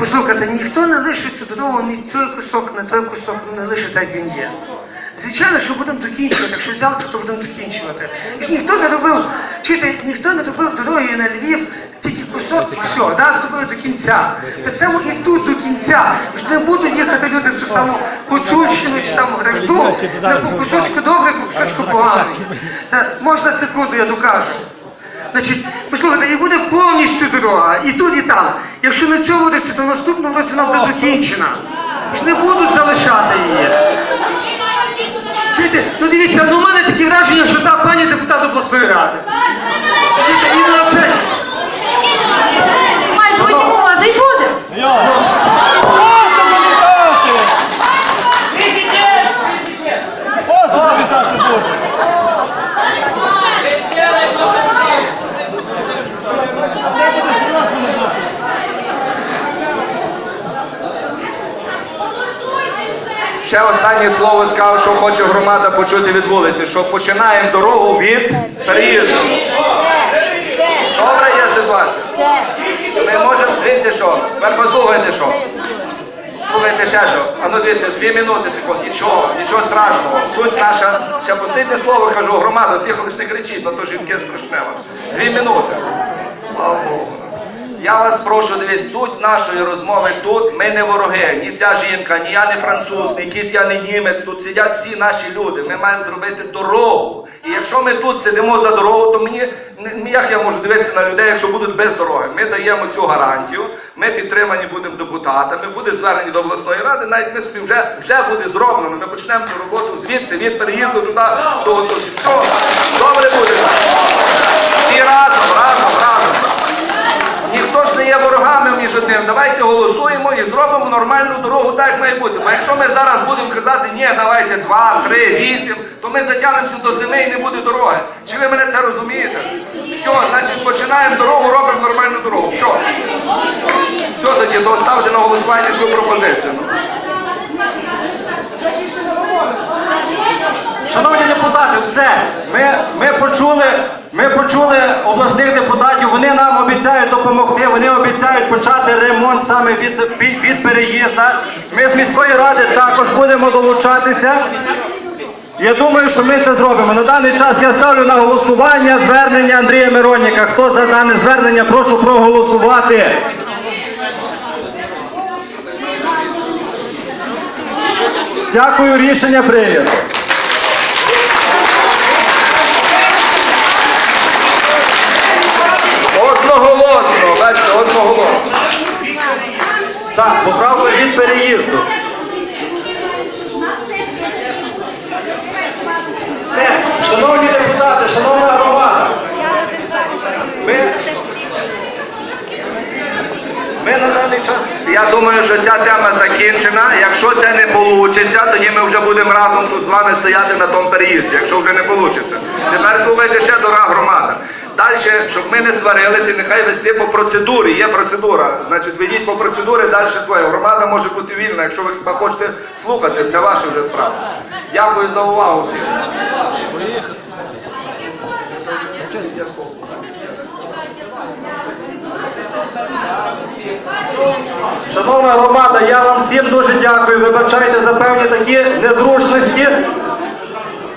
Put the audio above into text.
Послухайте, ніхто не лишить цю дорогу, ні той кусок, не той кусок не лишить, так як він є. Звичайно, що будемо закінчувати. Якщо взялися, то будемо закінчувати. І ж ніхто не робив, чуєте, ніхто не робив дороги на Львів, тільки кусок і все, да, зробили до кінця. Так само і тут до кінця. Ж не будуть їхати люди так само Гуцульщину чи там Гражду, на по кусочку добре, по кусочку погано. Можна секунду, я докажу. Значить, послухайте, і буде повністю дорога, і тут, і там. Якщо на цьому році, то в наступному році вона буде докінчена. Ж не будуть залишати її. Чуєте? Ну дивіться, ну в мене такі враження, що та пані депутат обласної ради. Чуєте, і на це. Майбутнє може й буде. Фоса завітати! Фоса завітати буде! Ще останнє слово скажу, що хоче громада почути від вулиці, що починаємо дорогу від переїзду. Добре є ситуація. Ми можемо, дивіться що, тепер послухайте що. Слухайте ще що. А ну дивіться, дві минути, секунд. Нічого, нічого страшного. Суть наша, ще останнє слово кажу, громада, тихо лиш не кричіть, бо то жінки страшне. Дві минути. Слава Богу. Я вас прошу, дивіться, суть нашої розмови тут. Ми не вороги, ні ця жінка, ні я не француз, ні якийсь я не німець. Тут сидять всі наші люди. Ми маємо зробити дорогу. І якщо ми тут сидимо за дорогу, то мені як я можу дивитися на людей, якщо будуть без дороги? Ми даємо цю гарантію. Ми підтримані будемо депутатами, буде звернені до обласної ради. Навіть ми собі вже, вже буде зроблено. Ми почнемо цю роботу звідси від переїзду туди до готові. Все, добре буде. Всі разом, разом, разом. Ніхто ж не є ворогами між одним. Давайте голосуємо і зробимо нормальну дорогу, так як має бути. Бо якщо ми зараз будемо казати, ні, давайте два, три, вісім, то ми затягнемося до зими і не буде дороги. Чи ви мене це розумієте? Все, значить починаємо дорогу, робимо нормальну дорогу. Все. Все тоді, то ставте на голосування цю пропозицію. Шановні депутати, все. Ми, ми, почули, ми почули обласних депутатів, вони нам обіцяють допомогти, вони обіцяють почати ремонт саме від, від, від переїзду. Ми з міської ради також будемо долучатися. Я думаю, що ми це зробимо. На даний час я ставлю на голосування звернення Андрія Мироніка. Хто за дане звернення, прошу проголосувати. Дякую, рішення прийнято. Переїзду. Все, шановні депутати, шановна громада. Ми, ми на даний час. Я думаю, що ця тема закінчена. Якщо це не вийде, тоді ми вже будемо разом тут з вами стояти на тому переїзді, якщо вже не вийде. Тепер слухайте ще дорога громада. Далі, щоб ми не сварилися, нехай вести по процедурі. Є процедура. Значить, ведіть по процедурі далі своє. Громада може бути вільна. Якщо ви хочете слухати, це ваша вже справа. Дякую за увагу всім. Шановна громада, я вам всім дуже дякую. Вибачайте за певні такі незручності.